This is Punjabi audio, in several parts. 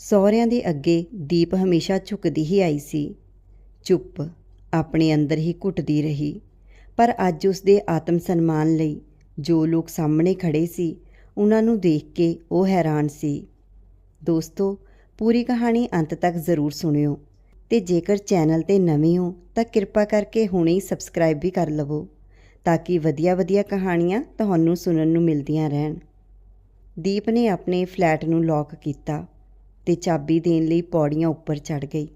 ਸਹੁਰਿਆਂ ਦੇ ਅੱਗੇ ਦੀਪ ਹਮੇਸ਼ਾ ਝੁਕਦੀ ਹੀ ਆਈ ਸੀ। ਚੁੱਪ, ਆਪਣੇ ਅੰਦਰ ਹੀ ਘੁੱਟਦੀ ਰਹੀ। ਪਰ ਅੱਜ ਉਸ ਦੇ ਆਤਮ ਸਨਮਾਨ ਲਈ ਜੋ ਲੋਕ ਸਾਹਮਣੇ ਖੜੇ ਸੀ, ਉਹਨਾਂ ਨੂੰ ਦੇਖ ਕੇ ਉਹ ਹੈਰਾਨ ਸੀ। ਦੋਸਤੋ, ਪੂਰੀ ਕਹਾਣੀ ਅੰਤ ਤੱਕ ਜ਼ਰੂਰ ਸੁਣਿਓ ਤੇ ਜੇਕਰ ਚੈਨਲ ਤੇ ਨਵੇਂ ਹੋ, ਤਾਂ ਕਿਰਪਾ ਕਰਕੇ ਹੁਣੇ ਹੀ ਸਬਸਕ੍ਰਾਈਬ ਵੀ ਕਰ ਲਵੋ ਤਾਂ ਕਿ ਵਧੀਆ-ਵਧੀਆ ਕਹਾਣੀਆਂ ਤੁਹਾਨੂੰ ਸੁਣਨ ਨੂੰ ਮਿਲਦੀਆਂ ਰਹਿਣ। ਦੀਪ ਨੇ ਆਪਣੇ ਫਲੈਟ ਨੂੰ ਲੌਕ ਕੀਤਾ। ਤੇ ਚਾਬੀ ਦੇਣ ਲਈ ਪੌੜੀਆਂ ਉੱਪਰ ਚੜ ਗਈ।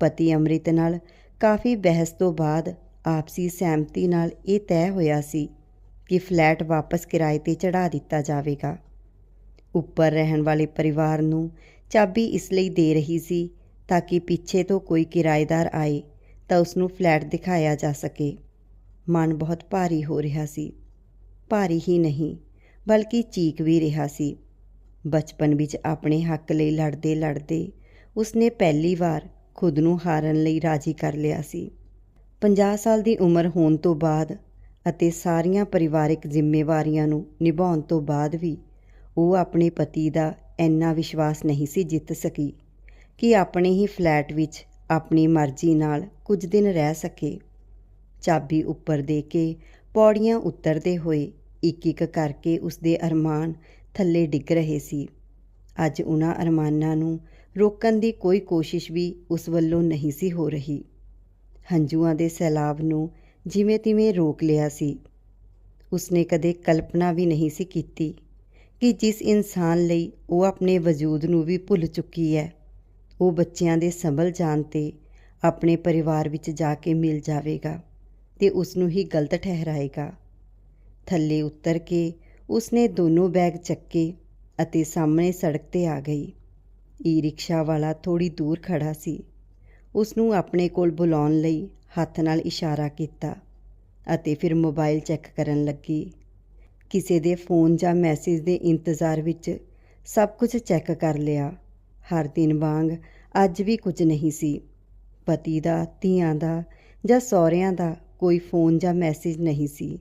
ਪਤੀ ਅੰਮ੍ਰਿਤ ਨਾਲ ਕਾਫੀ ਬਹਿਸ ਤੋਂ ਬਾਅਦ ਆਪਸੀ ਸਹਿਮਤੀ ਨਾਲ ਇਹ ਤੈਅ ਹੋਇਆ ਸੀ ਕਿ ਫਲੈਟ ਵਾਪਸ ਕਿਰਾਏ ਤੇ ਚੜਾ ਦਿੱਤਾ ਜਾਵੇਗਾ। ਉੱਪਰ ਰਹਿਣ ਵਾਲੇ ਪਰਿਵਾਰ ਨੂੰ ਚਾਬੀ ਇਸ ਲਈ ਦੇ ਰਹੀ ਸੀ ਤਾਂ ਕਿ ਪਿੱਛੇ ਤੋਂ ਕੋਈ ਕਿਰਾਏਦਾਰ ਆਏ ਤਾਂ ਉਸ ਨੂੰ ਫਲੈਟ ਦਿਖਾਇਆ ਜਾ ਸਕੇ। ਮਨ ਬਹੁਤ ਭਾਰੀ ਹੋ ਰਿਹਾ ਸੀ। ਭਾਰੀ ਹੀ ਨਹੀਂ, ਬਲਕਿ ਚੀਕ ਵੀ ਰਿਹਾ ਸੀ। ਬਚਪਨ ਵਿੱਚ ਆਪਣੇ ਹੱਕ ਲਈ ਲੜਦੇ ਲੜਦੇ ਉਸਨੇ ਪਹਿਲੀ ਵਾਰ ਖੁਦ ਨੂੰ ਹਾਰਨ ਲਈ ਰਾਜੀ ਕਰ ਲਿਆ ਸੀ। 50 ਸਾਲ ਦੀ ਉਮਰ ਹੋਣ ਤੋਂ ਬਾਅਦ ਅਤੇ ਸਾਰੀਆਂ ਪਰਿਵਾਰਿਕ ਜ਼ਿੰਮੇਵਾਰੀਆਂ ਨੂੰ ਨਿਭਾਉਣ ਤੋਂ ਬਾਅਦ ਵੀ ਉਹ ਆਪਣੇ ਪਤੀ ਦਾ ਇੰਨਾ ਵਿਸ਼ਵਾਸ ਨਹੀਂ ਸੀ ਜਿੱਤ ਸਕੀ ਕਿ ਆਪਣੇ ਹੀ ਫਲੈਟ ਵਿੱਚ ਆਪਣੀ ਮਰਜ਼ੀ ਨਾਲ ਕੁਝ ਦਿਨ ਰਹਿ ਸਕੇ। ਚਾਬੀ ਉੱਪਰ ਦੇ ਕੇ ਪੌੜੀਆਂ ਉਤਰਦੇ ਹੋਏ ਇੱਕ ਇੱਕ ਕਰਕੇ ਉਸਦੇ ਅਰਮਾਨ ਥੱਲੇ ਡਿੱਗ ਰਹੇ ਸੀ। ਅੱਜ ਉਹਨਾਂ ਅਰਮਾਨਾਂ ਨੂੰ ਰੋਕਣ ਦੀ ਕੋਈ ਕੋਸ਼ਿਸ਼ ਵੀ ਉਸ ਵੱਲੋਂ ਨਹੀਂ ਸੀ ਹੋ ਰਹੀ। ਹੰਝੂਆਂ ਦੇ ਸੈਲਾਬ ਨੂੰ ਜਿਵੇਂ ਤਿਵੇਂ ਰੋਕ ਲਿਆ ਸੀ। ਉਸਨੇ ਕਦੇ ਕਲਪਨਾ ਵੀ ਨਹੀਂ ਸੀ ਕੀਤੀ ਕਿ ਜਿਸ ਇਨਸਾਨ ਲਈ ਉਹ ਆਪਣੇ ਵਜੂਦ ਨੂੰ ਵੀ ਭੁੱਲ ਚੁੱਕੀ ਹੈ, ਉਹ ਬੱਚਿਆਂ ਦੇ ਸੰਭਲ ਜਾਣ ਤੇ ਆਪਣੇ ਪਰਿਵਾਰ ਵਿੱਚ ਜਾ ਕੇ ਮਿਲ ਜਾਵੇਗਾ ਤੇ ਉਸ ਨੂੰ ਹੀ ਗਲਤ ਠਹਿਰਾਏਗਾ। ਥੱਲੇ ਉਤਰ ਕੇ ਉਸਨੇ ਦੋਨੋਂ ਬੈਗ ਚੱਕੇ ਅਤੇ ਸਾਹਮਣੇ ਸੜਕ ਤੇ ਆ ਗਈ। ਈ ਰਿਕਸ਼ਾ ਵਾਲਾ ਥੋੜੀ ਦੂਰ ਖੜਾ ਸੀ। ਉਸ ਨੂੰ ਆਪਣੇ ਕੋਲ ਬੁਲਾਉਣ ਲਈ ਹੱਥ ਨਾਲ ਇਸ਼ਾਰਾ ਕੀਤਾ ਅਤੇ ਫਿਰ ਮੋਬਾਈਲ ਚੈੱਕ ਕਰਨ ਲੱਗੀ। ਕਿਸੇ ਦੇ ਫੋਨ ਜਾਂ ਮੈਸੇਜ ਦੇ ਇੰਤਜ਼ਾਰ ਵਿੱਚ ਸਭ ਕੁਝ ਚੈੱਕ ਕਰ ਲਿਆ। ਹਰ ਦਿਨ ਵਾਂਗ ਅੱਜ ਵੀ ਕੁਝ ਨਹੀਂ ਸੀ। ਪਤੀ ਦਾ, ਧੀਆਂ ਦਾ ਜਾਂ ਸਹੁਰਿਆਂ ਦਾ ਕੋਈ ਫੋਨ ਜਾਂ ਮੈਸੇਜ ਨਹੀਂ ਸੀ।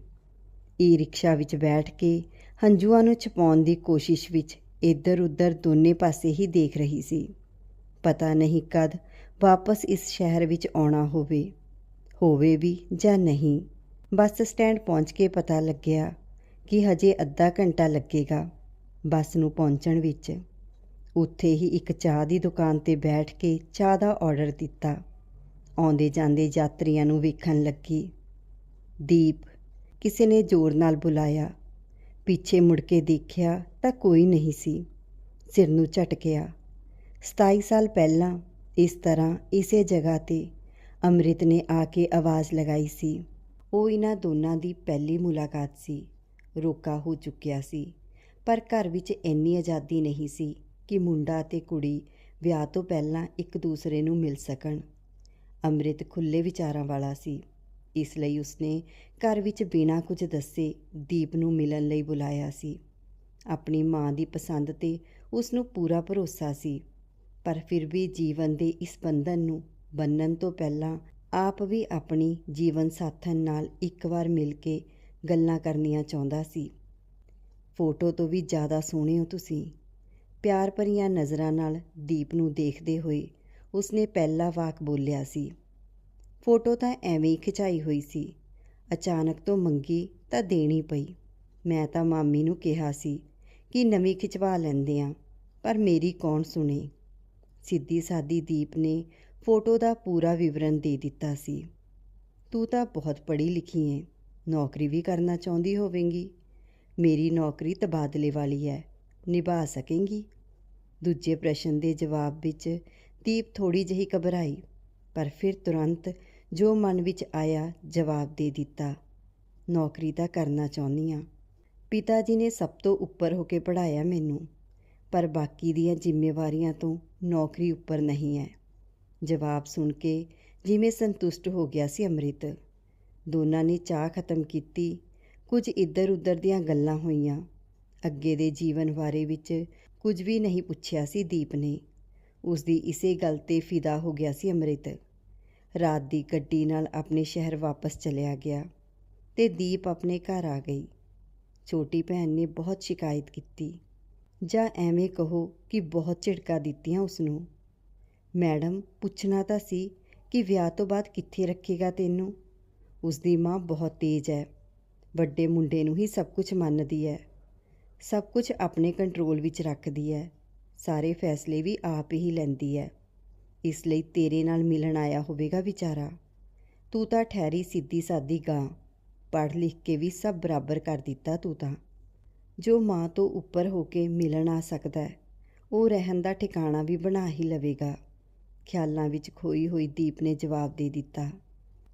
ਈ ਰਿਕਸ਼ਾ ਵਿੱਚ ਬੈਠ ਕੇ ਹੰਝੂਆਂ ਨੂੰ ਛਪਾਉਣ ਦੀ ਕੋਸ਼ਿਸ਼ ਵਿੱਚ ਇੱਧਰ ਉੱਧਰ ਦੋਨੇ ਪਾਸੇ ਹੀ ਦੇਖ ਰਹੀ ਸੀ। ਪਤਾ ਨਹੀਂ ਕਦ ਵਾਪਸ ਇਸ ਸ਼ਹਿਰ ਵਿੱਚ ਆਉਣਾ ਹੋਵੇ ਹੋਵੇ ਵੀ ਜਾਂ ਨਹੀਂ। ਬੱਸ ਸਟੈਂਡ ਪਹੁੰਚ ਕੇ ਪਤਾ ਲੱਗਿਆ ਕਿ ਹਜੇ ਅੱਧਾ ਘੰਟਾ ਲੱਗੇਗਾ ਬੱਸ ਨੂੰ ਪਹੁੰਚਣ ਵਿੱਚ। ਉੱਥੇ ਹੀ ਇੱਕ ਚਾਹ ਦੀ ਦੁਕਾਨ ਤੇ ਬੈਠ ਕੇ ਚਾਹ ਦਾ ਆਰਡਰ ਦਿੱਤਾ। ਆਉਂਦੇ ਜਾਂਦੇ ਯਾਤਰੀਆਂ ਨੂੰ ਵੇਖਣ ਲੱਗੀ। ਦੀਪ ਕਿਸੇ ਨੇ ਜ਼ੋਰ ਨਾਲ ਬੁਲਾਇਆ। ਪਿੱਛੇ ਮੁੜ ਕੇ ਦੇਖਿਆ ਤਾਂ ਕੋਈ ਨਹੀਂ ਸੀ। ਸਿਰ ਨੂੰ ਝਟਕਿਆ। 27 ਸਾਲ ਪਹਿਲਾਂ ਇਸ ਤਰ੍ਹਾਂ ਇਸੇ ਜਗ੍ਹਾ ਤੇ ਅੰਮ੍ਰਿਤ ਨੇ ਆ ਕੇ ਆਵਾਜ਼ ਲਗਾਈ ਸੀ। ਉਹ ਇਹਨਾਂ ਦੋਨਾਂ ਦੀ ਪਹਿਲੀ ਮੁਲਾਕਾਤ ਸੀ। ਰੋਕਾ ਹੋ ਚੁੱਕਿਆ ਸੀ। ਪਰ ਘਰ ਵਿੱਚ ਇੰਨੀ ਆਜ਼ਾਦੀ ਨਹੀਂ ਸੀ ਕਿ ਮੁੰਡਾ ਤੇ ਕੁੜੀ ਵਿਆਹ ਤੋਂ ਪਹਿਲਾਂ ਇੱਕ ਦੂਸਰੇ ਨੂੰ ਮਿਲ ਸਕਣ। ਅੰਮ੍ਰਿਤ ਖੁੱਲੇ ਵਿਚਾਰਾਂ ਵਾਲਾ ਸੀ। ਇਸ ਲਈ ਉਸਨੇ ਘਰ ਵਿੱਚ ਬਿਨਾਂ ਕੁਝ ਦੱਸੇ ਦੀਪ ਨੂੰ ਮਿਲਣ ਲਈ ਬੁਲਾਇਆ ਸੀ। ਆਪਣੀ ਮਾਂ ਦੀ ਪਸੰਦ ਤੇ ਉਸ ਨੂੰ ਪੂਰਾ ਭਰੋਸਾ ਸੀ, ਪਰ ਫਿਰ ਵੀ ਜੀਵਨ ਦੇ ਇਸ ਬੰਧਨ ਨੂੰ ਬੰਨਣ ਤੋਂ ਪਹਿਲਾਂ ਆਪ ਵੀ ਆਪਣੀ ਜੀਵਨ ਸਾਥਣ ਨਾਲ ਇੱਕ ਵਾਰ ਮਿਲ ਕੇ ਗੱਲਾਂ ਕਰਨੀਆਂ ਚਾਹੁੰਦਾ ਸੀ। ਫੋਟੋ ਤੋਂ ਵੀ ਜ਼ਿਆਦਾ ਸੋਹਣੇ ਹੋ ਤੁਸੀਂ। ਪਿਆਰ ਭਰੀਆਂ ਨਜ਼ਰਾਂ ਨਾਲ ਦੀਪ ਨੂੰ ਦੇਖਦੇ ਹੋਏ ਉਸਨੇ ਪਹਿਲਾ ਵਾਕ ਬੋਲਿਆ ਸੀ ਫੋਟੋ ਤਾਂ ਐਵੇਂ ਹੀ ਖਿਚਾਈ ਹੋਈ ਸੀ। ਅਚਾਨਕ ਤੋਂ ਮੰਗੀ ਤਾਂ ਦੇਣੀ ਪਈ। ਮੈਂ ਤਾਂ ਮਾਮੀ ਨੂੰ ਕਿਹਾ ਸੀ ਕਿ ਨਵੀਂ ਖਿਚਵਾ ਲੈਂਦੇ ਆ, ਪਰ ਮੇਰੀ ਕੌਣ ਸੁਣੇ? ਸਿੱਧੀ ਸਾਦੀ ਦੀਪ ਨੇ ਫੋਟੋ ਦਾ ਪੂਰਾ ਵਿਵਰਣ ਦੇ ਦਿੱਤਾ ਸੀ। ਤੂੰ ਤਾਂ ਬਹੁਤ ਪੜ੍ਹੀ ਲਿਖੀ ਏ, ਨੌਕਰੀ ਵੀ ਕਰਨਾ ਚਾਹੁੰਦੀ ਹੋਵੇਂਗੀ। ਮੇਰੀ ਨੌਕਰੀ ਤਬਾਦਲੇ ਵਾਲੀ ਹੈ ਨਿਭਾ ਸਕੇਂਗੀ? ਦੂਜੇ ਪ੍ਰਸ਼ਨ ਦੇ ਜਵਾਬ ਵਿੱਚ ਦੀਪ ਥੋੜੀ ਜਿਹੀ ਘਬਰਾਈ, ਪਰ ਫਿਰ ਤੁਰੰਤ ਜੋ ਮਨ ਵਿੱਚ ਆਇਆ ਜਵਾਬ ਦੇ ਦਿੱਤਾ, ਨੌਕਰੀ ਤਾਂ ਕਰਨਾ ਚਾਹੁੰਦੀ ਆ। ਪਿਤਾ ਜੀ ਨੇ ਸਭ ਤੋਂ ਉੱਪਰ ਹੋ ਕੇ ਪੜ੍ਹਾਇਆ ਮੈਨੂੰ, ਪਰ ਬਾਕੀ ਦੀਆਂ ਜ਼ਿੰਮੇਵਾਰੀਆਂ ਤੋਂ ਨੌਕਰੀ ਉੱਪਰ ਨਹੀਂ ਹੈ ਜਵਾਬ ਸੁਣ ਕੇ ਜਿਵੇਂ ਸੰਤੁਸ਼ਟ ਹੋ ਗਿਆ ਸੀ ਅੰਮ੍ਰਿਤ। ਦੋਨਾਂ ਨੇ ਚਾਹ ਖਤਮ ਕੀਤੀ, ਕੁਝ ਇੱਧਰ ਉੱਧਰ ਦੀਆਂ ਗੱਲਾਂ ਹੋਈਆਂ। ਅੱਗੇ ਦੇ ਜੀਵਨ ਬਾਰੇ ਵਿੱਚ ਕੁਝ ਵੀ ਨਹੀਂ ਪੁੱਛਿਆ ਸੀ ਦੀਪ ਨੇ। ਉਸ ਦੀ ਇਸੇ ਗੱਲ ਤੇ ਫਿਦਾ ਹੋ ਗਿਆ ਸੀ ਅੰਮ੍ਰਿਤ। ਰਾਤ ਦੀ ਗੱਡੀ ਨਾਲ ਆਪਣੇ ਸ਼ਹਿਰ ਵਾਪਸ ਚਲਿਆ ਗਿਆ ਤੇ ਦੀਪ ਆਪਣੇ ਘਰ ਆ ਗਈ। ਛੋਟੀ ਭੈਣ ਨੇ ਬਹੁਤ ਸ਼ਿਕਾਇਤ ਕੀਤੀ। ਜਾਂ ਐਵੇਂ ਕਹੋ ਕਿ ਬਹੁਤ ਝਿੜਕਾਂ ਦਿੱਤੀਆਂ ਉਸ ਨੂੰ ਮੈਡਮ, ਪੁੱਛਣਾ ਤਾਂ ਸੀ ਕਿ ਵਿਆਹ ਤੋਂ ਬਾਅਦ ਕਿੱਥੇ ਰੱਖੇਗਾ ਤੈਨੂੰ? ਉਸ ਦੀ ਮਾਂ ਬਹੁਤ ਤੇਜ਼ ਹੈ। ਵੱਡੇ ਮੁੰਡੇ ਨੂੰ ਹੀ ਸਭ ਕੁਝ ਮੰਨਦੀ ਹੈ। ਸਭ ਕੁਝ ਆਪਣੇ ਕੰਟਰੋਲ ਵਿੱਚ ਰੱਖਦੀ ਹੈ। ਸਾਰੇ ਫੈਸਲੇ ਵੀ ਆਪ ਹੀ ਲੈਂਦੀ ਹੈ। ਇਸ ਲਈ ਤੇਰੇ ਨਾਲ ਮਿਲਣ ਆਇਆ ਹੋਵੇਗਾ ਵਿਚਾਰਾ। ਤੂੰ ਤਾਂ ਠਹਿਰੀ ਸਿੱਧੀ ਸਾਦੀ ਗਾਂ, ਪੜ੍ਹ ਲਿਖ ਕੇ ਵੀ ਸਭ ਬਰਾਬਰ ਕਰ ਦਿੱਤਾ ਤੂੰ ਤਾਂ। ਜੋ ਮਾਂ ਤੋਂ ਉੱਪਰ ਹੋ ਕੇ ਮਿਲਣ ਆ ਸਕਦਾ ਹੈ, ਉਹ ਰਹਿਣ ਦਾ ਠਿਕਾਣਾ ਵੀ ਬਣਾ ਹੀ ਲਵੇਗਾ। ਖਿਆਲਾਂ ਵਿੱਚ ਖੋਈ ਹੋਈ ਦੀਪ ਨੇ ਜਵਾਬ ਦੇ ਦਿੱਤਾ।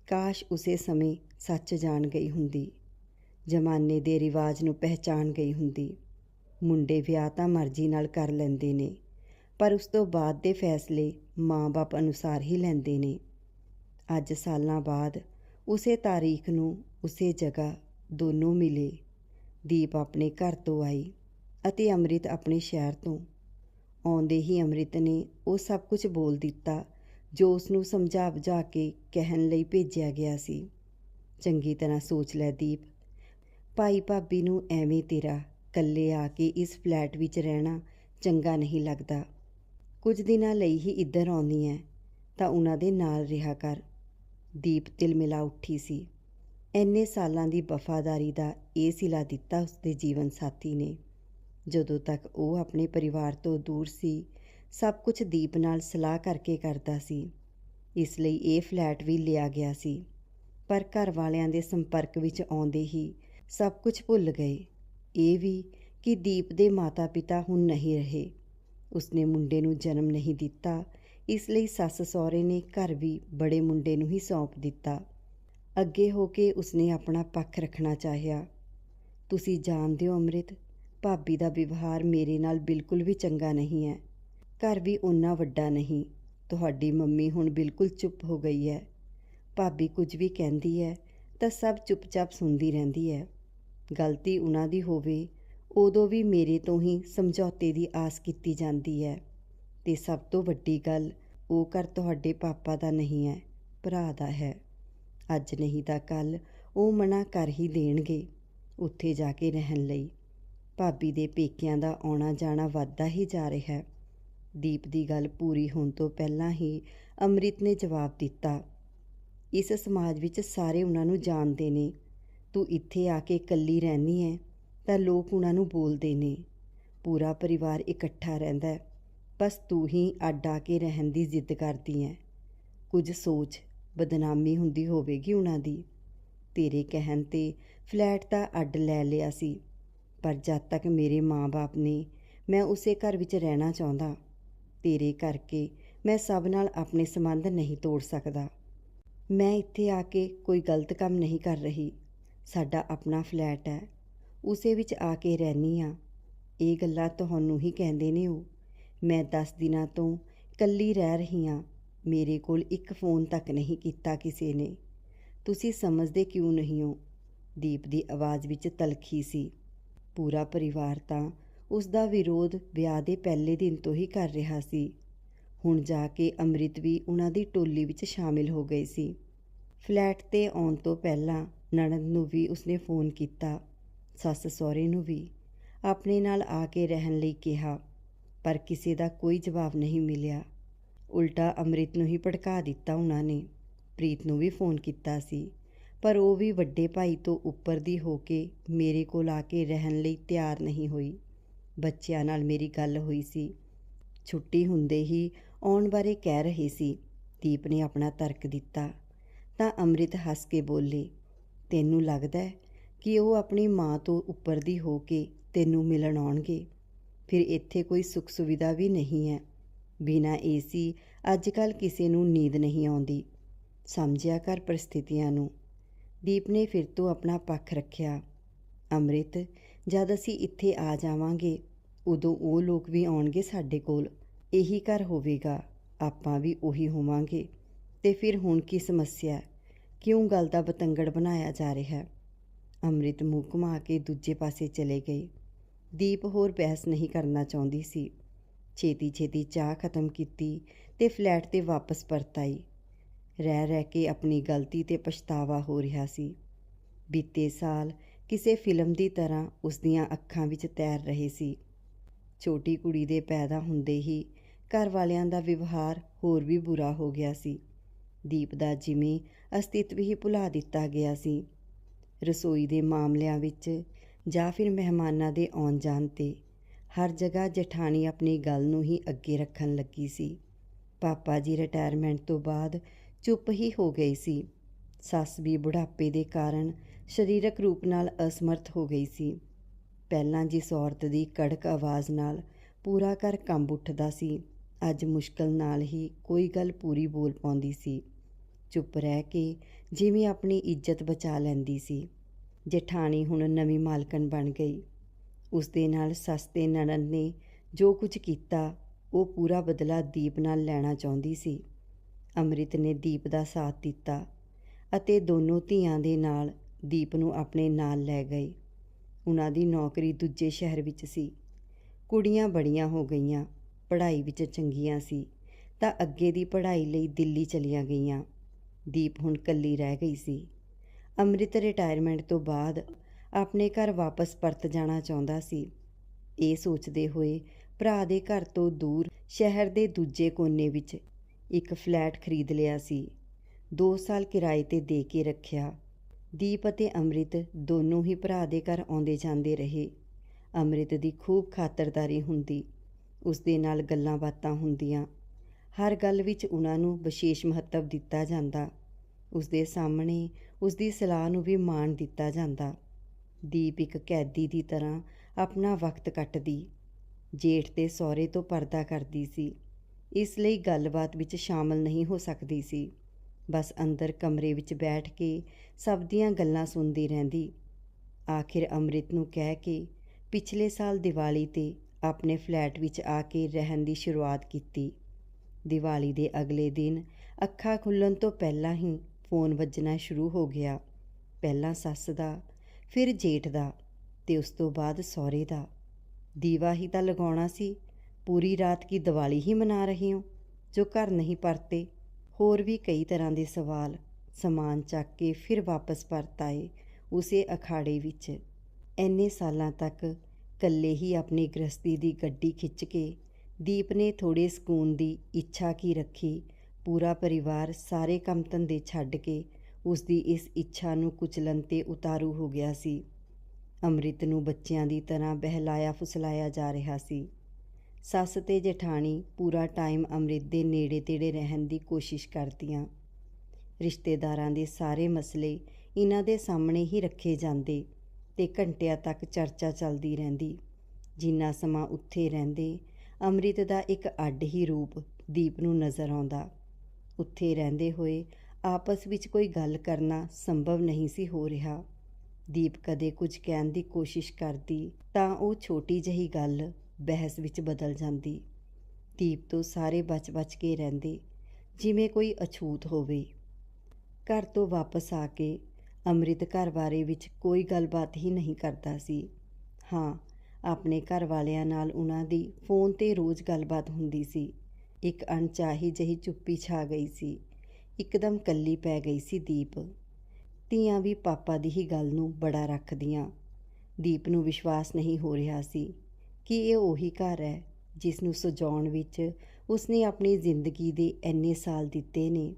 ਕਾਸ਼ ਉਸੇ ਸਮੇਂ ਸੱਚ ਜਾਣ ਗਈ ਹੁੰਦੀ, ਜ਼ਮਾਨੇ ਦੇ ਰਿਵਾਜ ਨੂੰ ਪਹਿਚਾਨ ਗਈ ਹੁੰਦੀ। ਮੁੰਡੇ ਵਿਆਹ ਤਾਂ ਮਰਜ਼ੀ ਨਾਲ ਕਰ ਲੈਂਦੇ ਨੇ। ਪਰ ਉਸ ਤੋਂ ਬਾਅਦ ਦੇ ਫੈਸਲੇ ਮਾਂ-ਬਾਪ ਅਨੁਸਾਰ ਹੀ ਲੈਂਦੇ ਨੇ। ਅੱਜ ਸਾਲਾਂ ਬਾਅਦ ਉਸੇ ਤਾਰੀਖ ਨੂੰ ਉਸੇ ਜਗ੍ਹਾ ਦੋਨੋਂ ਮਿਲੇ। ਦੀਪ ਆਪਣੇ ਘਰ ਤੋਂ ਆਈ ਅਤੇ ਅੰਮ੍ਰਿਤ ਆਪਣੇ ਸ਼ਹਿਰ ਤੋਂ। ਆਉਂਦੇ ਹੀ ਅੰਮ੍ਰਿਤ ਨੇ ਉਹ ਸਭ ਕੁਝ ਬੋਲ ਦਿੱਤਾ ਜੋ ਉਸ ਨੂੰ ਸਮਝਾ ਬੁਝਾ ਕੇ ਕਹਿਣ ਲਈ ਭੇਜਿਆ ਗਿਆ ਸੀ। ਚੰਗੀ ਤਰ੍ਹਾਂ ਸੋਚ ਲੈ ਦੀਪ। ਭਾਈ ਭਾਬੀ ਨੂੰ ਐਵੇਂ ਤੇਰਾ ਇਕੱਲੇ ਆ ਕੇ ਇਸ ਫਲੈਟ ਵਿੱਚ ਰਹਿਣਾ ਚੰਗਾ ਨਹੀਂ ਲੱਗਦਾ। ਕੁਝ ਦਿਨਾਂ ਲਈ ਹੀ ਇੱਧਰ ਆਉਂਦੀ ਹੈ ਤਾਂ ਉਹਨਾਂ ਦੇ ਨਾਲ ਰਿਹਾ ਕਰ। ਦੀਪ ਤਿਲਮਿਲਾ ਉੱਠੀ ਸੀ। ਐਨੇ ਸਾਲਾਂ ਦੀ ਵਫਾਦਾਰੀ ਦਾ ਇਹ ਸਿਲਾ ਦਿੱਤਾ ਉਸਦੇ ਜੀਵਨ ਸਾਥੀ ਨੇ। ਜਦੋਂ ਤੱਕ ਉਹ ਆਪਣੇ ਪਰਿਵਾਰ ਤੋਂ ਦੂਰ ਸੀ, ਸਭ ਕੁਝ ਦੀਪ ਨਾਲ ਸਲਾਹ ਕਰਕੇ ਕਰਦਾ ਸੀ। ਇਸ ਲਈ ਇਹ ਫਲੈਟ ਵੀ ਲਿਆ ਗਿਆ ਸੀ। ਪਰ ਘਰ ਵਾਲਿਆਂ ਦੇ ਸੰਪਰਕ ਵਿੱਚ ਆਉਂਦੇ ਹੀ ਸਭ ਕੁਝ ਭੁੱਲ ਗਏ। ਇਹ ਵੀ ਕਿ ਦੀਪ ਦੇ ਮਾਤਾ-ਪਿਤਾ ਹੁਣ ਨਹੀਂ ਰਹੇ। ਉਸਨੇ ਮੁੰਡੇ ਨੂੰ ਜਨਮ ਨਹੀਂ ਦਿੱਤਾ। ਇਸ ਲਈ ਸੱਸ ਸਹੁਰੇ ਨੇ ਘਰ ਵੀ ਬੜੇ ਮੁੰਡੇ ਨੂੰ ਹੀ ਸੌਂਪ ਦਿੱਤਾ। ਅੱਗੇ ਹੋ ਕੇ ਉਸਨੇ ਆਪਣਾ ਪੱਖ ਰੱਖਣਾ ਚਾਹਿਆ। ਤੁਸੀਂ ਜਾਣਦੇ ਹੋ ਅੰਮ੍ਰਿਤ, ਭਾਬੀ ਦਾ ਵਿਵਹਾਰ ਮੇਰੇ ਨਾਲ ਬਿਲਕੁਲ ਵੀ ਚੰਗਾ ਨਹੀਂ ਹੈ। ਘਰ ਵੀ ਓਨਾ ਵੱਡਾ ਨਹੀਂ, ਤੁਹਾਡੀ ਮੰਮੀ ਹੁਣ ਬਿਲਕੁਲ ਚੁੱਪ ਹੋ ਗਈ ਹੈ। ਭਾਬੀ ਕੁਝ ਵੀ ਕਹਿੰਦੀ ਹੈ ਤਾਂ ਸਭ ਚੁੱਪਚਾਪ ਸੁਣਦੀ ਰਹਿੰਦੀ ਹੈ। ਗਲਤੀ ਉਹਨਾਂ ਦੀ ਹੋਵੇ ਉਦੋਂ ਵੀ ਮੇਰੇ ਤੋਂ ਹੀ ਸਮਝੌਤੇ ਦੀ ਆਸ ਕੀਤੀ ਜਾਂਦੀ ਹੈ। ਤੇ ਸਭ ਤੋਂ ਵੱਡੀ ਗੱਲ, ਉਹ ਘਰ ਤੁਹਾਡੇ ਪਾਪਾ ਦਾ ਨਹੀਂ ਹੈ, ਭਰਾ ਦਾ ਹੈ। ਅੱਜ ਨਹੀਂ ਤਾਂ ਕੱਲ ਉਹ ਮਨਾ ਕਰ ਹੀ ਦੇਣਗੇ ਉੱਥੇ ਜਾ ਕੇ ਰਹਿਣ ਲਈ। ਭਾਬੀ ਦੇ ਪੇਕਿਆਂ ਦਾ ਆਉਣਾ ਜਾਣਾ ਵੱਧਦਾ ਹੀ ਜਾ ਰਿਹਾ ਹੈ। ਦੀਪ ਦੀ ਗੱਲ ਪੂਰੀ ਹੋਣ ਤੋਂ ਪਹਿਲਾਂ ਹੀ ਅੰਮ੍ਰਿਤ ਨੇ ਜਵਾਬ ਦਿੱਤਾ, ਇਸ ਸਮਾਜ ਵਿੱਚ ਸਾਰੇ ਉਹਨਾਂ ਨੂੰ ਜਾਣਦੇ ਨੇ। ਤੂੰ ਇੱਥੇ ਆ ਕੇ ਇਕੱਲੀ ਰਹਿਣੀ ਹੈ। ਤਾਂ ਲੋਕ ਉਹਨਾਂ ਨੂੰ ਬੋਲਦੇ ਨੇ। ਪੂਰਾ ਪਰਿਵਾਰ ਇਕੱਠਾ ਰਹਿੰਦਾ ਹੈ। ਬਸ ਤੂੰ ਹੀ ਅੱਡ ਆ ਕੇ ਰਹਿਣ ਦੀ ਜ਼ਿੱਦ ਕਰਦੀ ਹੈ ਕੁਝ ਸੋਚ ਬਦਨਾਮੀ ਹੁੰਦੀ ਹੋਵੇਗੀ ਉਹਨਾਂ ਦੀ। ਤੇਰੇ ਕਹਿਣ ਤੇ ਫਲੈਟ ਤਾਂ ਅੱਡ ਲੈ ਲਿਆ ਸੀ। ਪਰ ਜਦ ਤੱਕ ਮੇਰੇ ਮਾਂ-ਬਾਪ ਨੇ ਮੈਂ ਉਸੇ ਘਰ ਵਿੱਚ ਰਹਿਣਾ ਚਾਹੁੰਦਾ, ਤੇਰੇ ਕਰਕੇ ਮੈਂ ਸਭ ਨਾਲ ਆਪਣੇ ਸੰਬੰਧ ਨਹੀਂ ਤੋੜ ਸਕਦਾ। ਮੈਂ ਇੱਥੇ ਆ ਕੇ ਕੋਈ ਗਲਤ ਕੰਮ ਨਹੀਂ ਕਰ ਰਹੀ। ਸਾਡਾ ਆਪਣਾ ਫਲੈਟ ਹੈ। ਉਸੇ ਵਿੱਚ ਆ ਕੇ ਰਹਿਨੀ ਆ ਇਹ ਗੱਲਾਂ ਤੁਹਾਨੂੰ ਹੀ ਕਹਿੰਦੇ ਨੇ ਉਹ। ਮੈਂ 10 ਦਿਨਾਂ ਤੋਂ ਇਕੱਲੀ ਰਹਿ ਰਹੀ ਹਾਂ। ਮੇਰੇ ਕੋਲ ਇੱਕ ਫੋਨ ਤੱਕ ਨਹੀਂ ਕੀਤਾ ਕਿਸੇ ਨੇ। ਤੁਸੀਂ ਸਮਝਦੇ ਕਿਉਂ ਨਹੀਂ ਹੋ? ਦੀਪ ਦੀ ਆਵਾਜ਼ ਵਿੱਚ ਤਲਖੀ ਸੀ। ਪੂਰਾ ਪਰਿਵਾਰ ਤਾਂ ਉਸ ਦਾ ਵਿਰੋਧ ਵਿਆਹ ਦੇ ਪਹਿਲੇ ਦਿਨ ਤੋਂ ਹੀ ਕਰ ਰਿਹਾ ਸੀ। ਹੁਣ ਜਾ ਕੇ ਅੰਮ੍ਰਿਤ ਵੀ ਉਹਨਾਂ ਦੀ ਟੋਲੀ ਵਿੱਚ ਸ਼ਾਮਿਲ ਹੋ ਗਈ ਸੀ। ਫਲੈਟ ਤੇ ਆਉਣ ਤੋਂ ਪਹਿਲਾਂ ਨਣਦ ਨੂੰ ਵੀ ਉਸਨੇ ਫੋਨ ਕੀਤਾ। ਸੱਸ ਸਹੁਰੇ ਨੂੰ ਵੀ ਆਪਣੇ ਨਾਲ ਆ ਕੇ ਰਹਿਣ ਲਈ ਕਿਹਾ, ਪਰ ਕਿਸੇ ਦਾ ਕੋਈ ਜਵਾਬ ਨਹੀਂ ਮਿਲਿਆ। ਉਲਟਾ ਅੰਮ੍ਰਿਤ ਨੂੰ ਹੀ ਭੜਕਾ ਦਿੱਤਾ ਉਹਨਾਂ ਨੇ। ਪ੍ਰੀਤ ਨੂੰ ਵੀ ਫੋਨ ਕੀਤਾ ਸੀ, ਪਰ ਉਹ ਵੀ ਵੱਡੇ ਭਾਈ ਤੋਂ ਉੱਪਰ ਦੀ ਹੋ ਕੇ ਮੇਰੇ ਕੋਲ ਆ ਕੇ ਰਹਿਣ ਲਈ ਤਿਆਰ ਨਹੀਂ ਹੋਈ। ਬੱਚਿਆਂ ਨਾਲ ਮੇਰੀ ਗੱਲ ਹੋਈ ਸੀ। ਛੁੱਟੀ ਹੁੰਦੇ ਹੀ ਆਉਣ ਬਾਰੇ ਕਹਿ ਰਹੇ ਸੀ, ਦੀਪ ਨੇ ਆਪਣਾ ਤਰਕ ਦਿੱਤਾ। ਤਾਂ ਅੰਮ੍ਰਿਤ ਹੱਸ ਕੇ ਬੋਲੇ, ਤੈਨੂੰ ਲੱਗਦਾ ਕਿ ਉਹ ਆਪਣੀ ਮਾਂ ਤੋਂ ਉੱਪਰ ਦੀ ਹੋ ਕੇ ਤੈਨੂੰ ਮਿਲਣ ਆਉਣਗੇ। ਫਿਰ ਇੱਥੇ ਕੋਈ ਸੁੱਖ ਸੁਵਿਧਾ ਵੀ ਨਹੀਂ ਹੈ। ਬਿਨਾ ਏਸੀ ਅੱਜ ਕੱਲ ਕਿਸੇ ਨੂੰ ਨੀਂਦ ਨਹੀਂ ਆਉਂਦੀ। ਸਮਝਿਆ ਕਰ ਪਰਿਸਥਿਤੀਆਂ ਨੂੰ। ਦੀਪ ਨੇ ਫਿਰ ਤੋਂ ਆਪਣਾ ਪੱਖ ਰੱਖਿਆ। ਅੰਮ੍ਰਿਤ, ਜਦ ਅਸੀਂ ਇੱਥੇ ਆ ਜਾਵਾਂਗੇ, ਉਦੋਂ ਉਹ ਲੋਕ ਵੀ ਆਉਣਗੇ ਸਾਡੇ ਕੋਲ। ਇਹੀ ਘਰ ਹੋਵੇਗਾ। ਆਪਾਂ ਵੀ ਉਹੀ ਹੋਵਾਂਗੇ। ਤੇ ਫਿਰ ਹੁਣ ਕੀ ਸਮੱਸਿਆ? ਕਿਉਂ ਗੱਲ ਦਾ ਬਤੰਗੜ ਬਣਾਇਆ ਜਾ ਰਿਹਾ? ਹੈ ਅੰਮ੍ਰਿਤ ਮੂੰਹ ਘੁਮਾ ਕੇ ਦੂਜੇ ਪਾਸੇ ਚਲੇ ਗਏ। ਦੀਪ ਹੋਰ ਬਹਿਸ ਨਹੀਂ ਕਰਨਾ ਚਾਹੁੰਦੀ ਸੀ। ਛੇਤੀ ਛੇਤੀ ਚਾਹ ਖਤਮ ਕੀਤੀ ਤੇ ਫਲੈਟ ਤੇ ਵਾਪਸ ਪਰਤ ਆਈ। ਰਹਿ ਰਹਿ ਕੇ ਆਪਣੀ ਗਲਤੀ ਤੇ ਪਛਤਾਵਾ ਹੋ ਰਿਹਾ ਸੀ। ਬੀਤੇ ਸਾਲ ਕਿਸੇ ਫਿਲਮ ਦੀ ਤਰ੍ਹਾਂ ਉਸ ਦੀਆਂ ਅੱਖਾਂ ਵਿੱਚ ਤੈਰ ਰਹੇ ਸੀ। ਛੋਟੀ ਕੁੜੀ ਦੇ ਪੈਦਾ ਹੁੰਦੇ ਹੀ ਘਰ ਵਾਲਿਆਂ ਦਾ ਵਿਵਹਾਰ ਹੋਰ ਵੀ ਬੁਰਾ ਹੋ ਗਿਆ ਸੀ। ਦੀਪ ਦਾ ਜਿਵੇਂ ਅਸਤਿਤਵ ਹੀ ਭੁਲਾ ਦਿੱਤਾ ਗਿਆ ਸੀ। ਰਸੋਈ ਦੇ ਮਾਮਲਿਆਂ ਵਿੱਚ ਜਾਂ ਫਿਰ ਮਹਿਮਾਨਾਂ ਦੇ ਆਉਣ ਜਾਣ ਤੇ ਹਰ ਜਗ੍ਹਾ ਜਠਾਣੀ ਆਪਣੀ ਗੱਲ ਨੂੰ ਹੀ ਅੱਗੇ ਰੱਖਣ ਲੱਗੀ ਸੀ। ਪਾਪਾ ਜੀ ਰਿਟਾਇਰਮੈਂਟ ਤੋਂ ਬਾਅਦ ਚੁੱਪ ਹੀ ਹੋ ਗਈ ਸੀ। ਸੱਸ ਵੀ ਬੁਢਾਪੇ ਦੇ ਕਾਰਨ ਸਰੀਰਕ ਰੂਪ ਨਾਲ ਅਸਮਰਥ ਹੋ ਗਈ ਸੀ। ਪਹਿਲਾਂ ਜਿਸ ਔਰਤ ਦੀ ਕੜਕ ਆਵਾਜ਼ ਨਾਲ ਪੂਰਾ ਘਰ ਕੰਬ ਉੱਠਦਾ ਸੀ, ਅੱਜ ਮੁਸ਼ਕਲ ਨਾਲ ਹੀ ਕੋਈ ਗੱਲ ਪੂਰੀ ਬੋਲ ਪਾਉਂਦੀ ਸੀ। ਚੁੱਪ ਰਹਿ ਕੇ ਜਿਵੇਂ ਆਪਣੀ ਇੱਜ਼ਤ ਬਚਾ ਲੈਂਦੀ ਸੀ, ਜਠਾਣੀ ਹੁਣ ਨਵੀਂ ਮਾਲਕਣ ਬਣ ਗਈ। ਉਸ ਦੇ ਨਾਲ ਸੱਸ ਤੇ ਨਣਦ ਨੇ ਜੋ ਕੁਝ ਕੀਤਾ, ਉਹ ਪੂਰਾ ਬਦਲਾ ਦੀਪ ਨਾਲ ਲੈਣਾ ਚਾਹੁੰਦੀ ਸੀ। ਅੰਮ੍ਰਿਤ ਨੇ ਦੀਪ ਦਾ ਸਾਥ ਦਿੱਤਾ ਅਤੇ ਦੋਨੋਂ ਧੀਆਂ ਦੇ ਨਾਲ ਦੀਪ ਨੂੰ ਆਪਣੇ ਨਾਲ ਲੈ ਗਏ। ਉਹਨਾਂ ਦੀ ਨੌਕਰੀ ਦੂਜੇ ਸ਼ਹਿਰ ਵਿੱਚ ਸੀ। ਕੁੜੀਆਂ ਬੜੀਆਂ ਹੋ ਗਈਆਂ, ਪੜ੍ਹਾਈ ਵਿੱਚ ਚੰਗੀਆਂ ਸੀ, ਤਾਂ ਅੱਗੇ ਦੀ ਪੜ੍ਹਾਈ ਲਈ ਦਿੱਲੀ ਚਲੀਆਂ ਗਈਆਂ। ਦੀਪ ਹੁਣ ਕੱਲੀ ਰਹਿ ਗਈ ਸੀ। ਅੰਮ੍ਰਿਤ ਰਿਟਾਇਰਮੈਂਟ ਤੋਂ ਬਾਅਦ ਆਪਣੇ ਘਰ ਵਾਪਸ ਪਰਤ ਜਾਣਾ ਚਾਹੁੰਦਾ ਸੀ। ਇਹ ਸੋਚਦੇ ਹੋਏ ਭਰਾ ਦੇ ਘਰ ਤੋਂ ਦੂਰ ਸ਼ਹਿਰ ਦੇ ਦੂਜੇ ਕੋਨੇ ਵਿੱਚ ਇੱਕ ਫਲੈਟ ਖਰੀਦ ਲਿਆ ਸੀ। 2 ਸਾਲ ਕਿਰਾਏ ਤੇ ਦੇ ਕੇ ਰੱਖਿਆ। ਦੀਪ ਅਤੇ ਅੰਮ੍ਰਿਤ ਦੋਨੋਂ ਹੀ ਭਰਾ ਦੇ ਘਰ ਆਉਂਦੇ ਜਾਂਦੇ ਰਹੇ। ਅੰਮ੍ਰਿਤ ਦੀ ਖੂਬ ਖਾਤਰਦਾਰੀ ਹੁੰਦੀ ਉਸ ਦੇ ਨਾਲ ਗੱਲਾਂ ਬਾਤਾਂ ਹੁੰਦੀਆਂ। ਹਰ ਗੱਲ ਵਿੱਚ ਉਹਨਾਂ ਨੂੰ ਵਿਸ਼ੇਸ਼ ਮਹੱਤਵ ਦਿੱਤਾ ਜਾਂਦਾ। ਉਸ ਦੇ ਸਾਹਮਣੇ ਉਸ ਦੀ ਸਲਾਹ ਨੂੰ ਵੀ ਮਾਣ ਦਿੱਤਾ ਜਾਂਦਾ। ਦੀਪ ਇੱਕ ਕੈਦੀ ਦੀ ਤਰ੍ਹਾਂ ਆਪਣਾ ਵਕਤ ਕੱਟਦੀ। ਜੇਠ ਦੇ ਸਹੁਰੇ ਤੋਂ ਪਰਦਾ ਕਰਦੀ ਸੀ। ਇਸ ਲਈ ਗੱਲਬਾਤ ਵਿੱਚ ਸ਼ਾਮਲ ਨਹੀਂ ਹੋ ਸਕਦੀ ਸੀ। ਬਸ ਅੰਦਰ ਕਮਰੇ ਵਿੱਚ ਬੈਠ ਕੇ ਸਭ ਦੀਆਂ ਗੱਲਾਂ ਸੁਣਦੀ ਰਹਿੰਦੀ। ਆਖਿਰ ਅੰਮ੍ਰਿਤ ਨੂੰ ਕਹਿ ਕੇ ਪਿਛਲੇ ਸਾਲ ਦੀਵਾਲੀ ਤੇ ਆਪਣੇ ਫਲੈਟ ਵਿੱਚ ਆ ਕੇ ਰਹਿਣ ਦੀ ਸ਼ੁਰੂਆਤ ਕੀਤੀ। ਦੀਵਾਲੀ ਦੇ ਅਗਲੇ ਦਿਨ ਅੱਖਾਂ ਖੁੱਲਣ ਤੋਂ ਪਹਿਲਾਂ ਹੀ ਫੋਨ ਵੱਜਣਾ ਸ਼ੁਰੂ ਹੋ ਗਿਆ। ਪਹਿਲਾਂ ਸੱਸ ਦਾ, ਫਿਰ ਜੇਠ ਦਾ ਤੇ ਉਸ ਤੋਂ ਬਾਅਦ ਸਹੁਰੇ ਦਾ। ਦੀਵਾ ਹੀ ਤਾਂ ਲਗਾਉਣਾ ਸੀ। ਪੂਰੀ ਰਾਤ ਕੀ ਦੀਵਾਲੀ ਹੀ ਮਨਾ ਰਹੇ ਹੋ? ਜੋ ਘਰ ਨਹੀਂ ਪਰਤੇ, ਹੋਰ ਵੀ ਕਈ ਤਰ੍ਹਾਂ ਦੇ ਸਵਾਲ ਸਮਾਨ ਚੱਕ ਕੇ ਫਿਰ ਵਾਪਸ ਪਰਤ ਆਏ ਉਸੇ ਅਖਾੜੇ ਵਿੱਚ। ਐਨੇ ਸਾਲਾਂ ਤੱਕ ਕੱਲੇ ਹੀ ਆਪਣੀ ਗ੍ਰਸਤੀ ਦੀ ਗੱਡੀ ਖਿੱਚ ਕੇ ਦੀਪ ਨੇ ਥੋੜੇ ਸਕੂਨ ਦੀ ਇੱਛਾ ਕੀ ਰੱਖੀ। ਪੂਰਾ ਪਰਿਵਾਰ ਸਾਰੇ ਕੰਮ ਧੰਦੇ ਛੱਡ ਕੇ ਉਸ ਦੀ ਇਸ ਇੱਛਾ ਨੂੰ ਕੁਚਲਣ ਤੇ ਉਤਾਰੂ ਹੋ ਗਿਆ ਸੀ। ਅੰਮ੍ਰਿਤ ਨੂੰ ਬੱਚਿਆਂ ਦੀ ਤਰ੍ਹਾਂ ਬਹਿਲਾਇਆ ਫੁਸਲਾਇਆ ਜਾ ਰਿਹਾ ਸੀ। ਸੱਸ ਤੇ ਜਠਾਣੀ ਪੂਰਾ ਟਾਈਮ ਅੰਮ੍ਰਿਤ ਦੇ ਨੇੜੇ ਤੇੜੇ ਰਹਿਣ ਦੀ ਕੋਸ਼ਿਸ਼ ਕਰਦੀਆਂ। ਰਿਸ਼ਤੇਦਾਰਾਂ ਦੇ ਸਾਰੇ ਮਸਲੇ ਇਹਨਾਂ ਦੇ ਸਾਹਮਣੇ ਹੀ ਰੱਖੇ ਜਾਂਦੇ ਤੇ ਘੰਟਿਆਂ ਤੱਕ ਚਰਚਾ ਚੱਲਦੀ ਰਹਿੰਦੀ। ਜਿੰਨਾ ਸਮਾਂ ਉੱਥੇ ਰਹਿੰਦੇ ਅੰਮ੍ਰਿਤ ਦਾ ਇੱਕ ਅੱਡ ਹੀ ਰੂਪ ਦੀਪ ਨੂੰ ਨਜ਼ਰ ਆਉਂਦਾ। ਉੱਥੇ ਰਹਿੰਦੇ ਹੋਏ ਆਪਸ ਵਿੱਚ ਕੋਈ ਗੱਲ ਕਰਨਾ ਸੰਭਵ ਨਹੀਂ ਸੀ ਹੋ ਰਿਹਾ। ਦੀਪ ਕਦੇ ਕੁਝ ਕਹਿਣ ਦੀ ਕੋਸ਼ਿਸ਼ ਕਰਦੀ ਤਾਂ ਉਹ ਛੋਟੀ ਜਹੀ ਗੱਲ ਬਹਿਸ ਵਿੱਚ ਬਦਲ ਜਾਂਦੀ। ਦੀਪ ਤੋਂ ਸਾਰੇ ਬਚ-ਬਚ ਕੇ ਰਹਿੰਦੇ, ਜਿਵੇਂ ਕੋਈ ਅਛੂਤ ਹੋਵੇ। ਘਰ ਤੋਂ ਵਾਪਸ ਆ ਕੇ ਅੰਮ੍ਰਿਤ ਘਰ ਬਾਰੇ ਵਿੱਚ ਕੋਈ ਗੱਲਬਾਤ ਹੀ ਨਹੀਂ ਕਰਦਾ ਸੀ। ਹਾਂ ਆਪਣੇ ਘਰ ਵਾਲਿਆਂ ਨਾਲ ਉਹਨਾਂ ਦੀ ਫੋਨ ਤੇ ਰੋਜ਼ ਗੱਲਬਾਤ ਹੁੰਦੀ ਸੀ। ਇੱਕ ਅਣਚਾਹੀ ਜਹੀ ਚੁੱਪੀ ਛਾ ਗਈ ਸੀ। ਇੱਕਦਮ ਕੱਲੀ ਪੈ ਗਈ ਸੀ ਦੀਪ। ਧੀਆਂ ਵੀ ਪਾਪਾ ਦੀ ਹੀ ਗੱਲ ਨੂੰ ਬੜਾ ਰੱਖਦੀਆਂ। ਦੀਪ ਨੂੰ ਵਿਸ਼ਵਾਸ ਨਹੀਂ ਹੋ ਰਿਹਾ ਸੀ ਕਿ ਇਹ ਉਹੀ ਘਰ ਹੈ ਜਿਸ ਨੂੰ ਸਜਾਉਣ ਵਿੱਚ ਉਸਨੇ ਆਪਣੀ ਜ਼ਿੰਦਗੀ ਦੇ ਐਨੇ ਸਾਲ ਦਿੱਤੇ ਨੇ।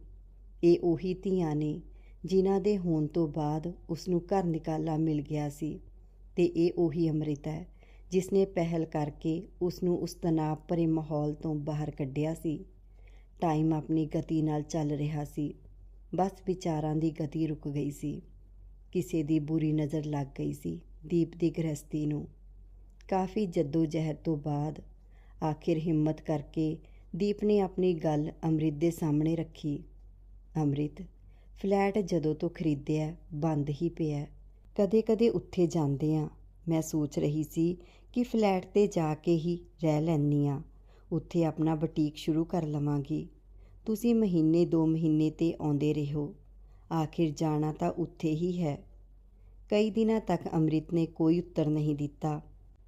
ਇਹ ਉਹੀ ਧੀਆਂ ਨੇ ਜਿਨ੍ਹਾਂ ਦੇ ਹੋਣ ਤੋਂ ਬਾਅਦ ਉਸ ਨੂੰ ਘਰ ਨਿਕਾਲਾ ਮਿਲ ਗਿਆ ਸੀ ਤੇ ਇਹ ਉਹੀ ਅੰਮ੍ਰਿਤ ਹੈ ਜਿਸ ਨੇ ਪਹਿਲ ਕਰਕੇ ਉਸ ਨੂੰ ਉਸ ਤਣਾਅ ਭਰੇ ਮਾਹੌਲ ਤੋਂ ਬਾਹਰ ਕੱਢਿਆ ਸੀ। ਟਾਈਮ ਆਪਣੀ ਗਤੀ ਨਾਲ ਚੱਲ ਰਿਹਾ ਸੀ। ਬਸ ਵਿਚਾਰਾਂ ਦੀ ਗਤੀ ਰੁਕ ਗਈ ਸੀ। ਕਿਸੇ ਦੀ ਬੁਰੀ ਨਜ਼ਰ ਲੱਗ ਗਈ ਸੀ ਦੀਪ ਦੀ ਗ੍ਰਸਤੀ ਨੂੰ। ਕਾਫੀ ਜਹਿਦ ਤੋਂ ਬਾਅਦ ਆਖਿਰ ਹਿੰਮਤ ਕਰਕੇ ਦੀਪ ਨੇ ਆਪਣੀ ਗੱਲ ਅੰਮ੍ਰਿਤ ਦੇ ਸਾਹਮਣੇ ਰੱਖੀ। ਅੰਮ੍ਰਿਤ, ਫਲੈਟ ਜਦੋਂ ਤੋਂ ਖਰੀਦਿਆ, ਬੰਦ ਹੀ ਪਿਆ। ਕਦੇ-ਕਦੇ ਉੱਥੇ ਜਾਂਦੇ ਆ। ਮੈਂ ਸੋਚ ਰਹੀ ਸੀ ਕਿ ਫਲੈਟ ਤੇ ਜਾ ਕੇ ਹੀ ਰਹਿ ਲੈਣੀ ਆ ਉੱਥੇ ਆਪਣਾ ਬੁਟੀਕ ਸ਼ੁਰੂ ਕਰ ਲਵਾਂਗੀ। ਤੁਸੀਂ ਮਹੀਨੇ 2 ਮਹੀਨੇ ਤੇ ਆਉਂਦੇ ਰਹੋ। ਆਖਿਰ ਜਾਣਾ ਤਾਂ ਉੱਥੇ ਹੀ ਹੈ। ਕਈ ਦਿਨਾਂ ਤੱਕ ਅੰਮ੍ਰਿਤ ਨੇ ਕੋਈ ਉੱਤਰ ਨਹੀਂ ਦਿੱਤਾ।